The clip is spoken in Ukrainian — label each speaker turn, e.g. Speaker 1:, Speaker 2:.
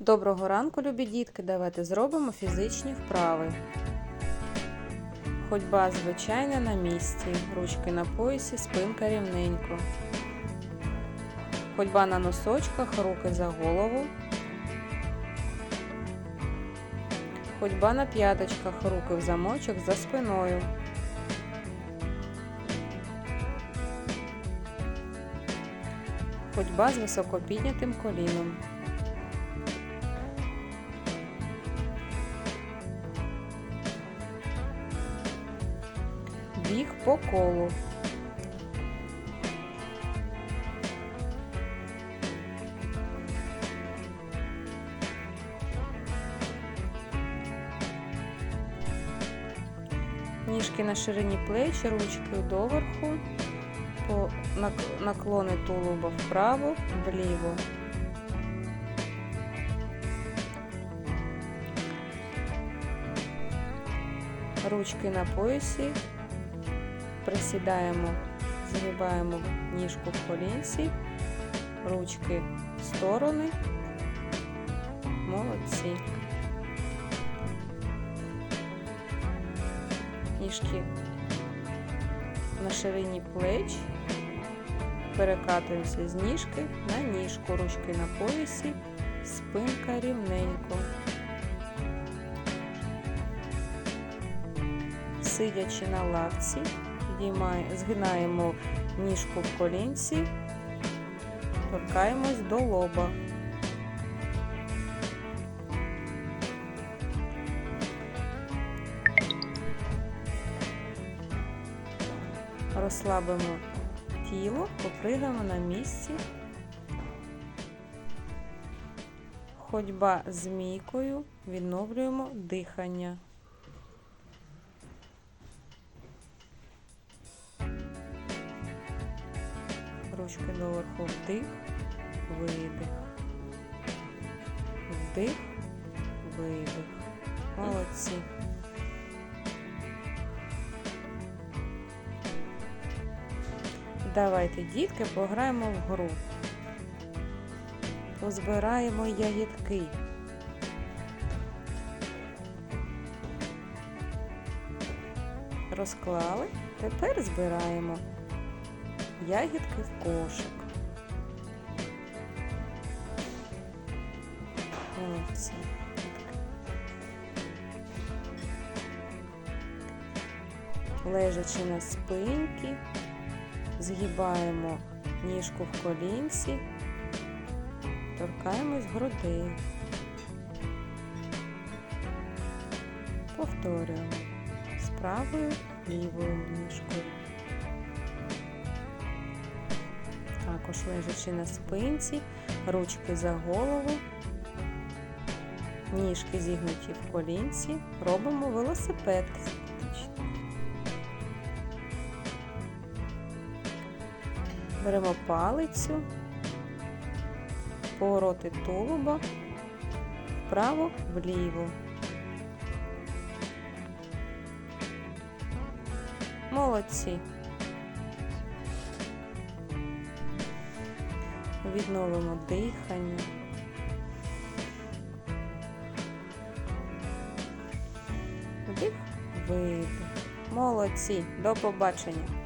Speaker 1: Доброго ранку, любі дітки! Давайте зробимо фізичні вправи. Ходьба звичайна на місці. Ручки на поясі, спинка рівненько. Ходьба на носочках, руки за голову. Ходьба на п'яточках, руки в замочок за спиною. Ходьба з високо піднятим коліном. Біг по колу. Ніжки на ширині плеч, ручки доверху, наклони тулуба вправо, вліво. Ручки на поясі, присідаємо, згибаємо ніжку в колінці, ручки в сторони, молодці. Ніжки на ширині плеч, перекатуємося з ніжки на ніжку, ручки на поясі, спинка рівненько. Сидячи на лавці, згинаємо ніжку в колінці, торкаємось до лоба. Розслабимо тіло, попригаємо на місці. Ходьба змійкою, відновлюємо дихання. Ручки доверху вдих, видих. Вдих, видих. Молодці. Давайте, дітки, пограємо в гру. Позбираємо ягідки. Розклали, тепер збираємо ягідки в кошик. Молодці. Лежачи на спинці, згибаємо ніжку в колінці, торкаємось груди. Повторюємо з правою лівою ніжкою. Також лежачи на спинці, ручки за голову, ніжки зігнуті в колінці, робимо велосипед. Беремо палицю, повороти тулуба, вправо, вліво. Молодці. Відновимо дихання. Вдих, видих. Молодці. До побачення.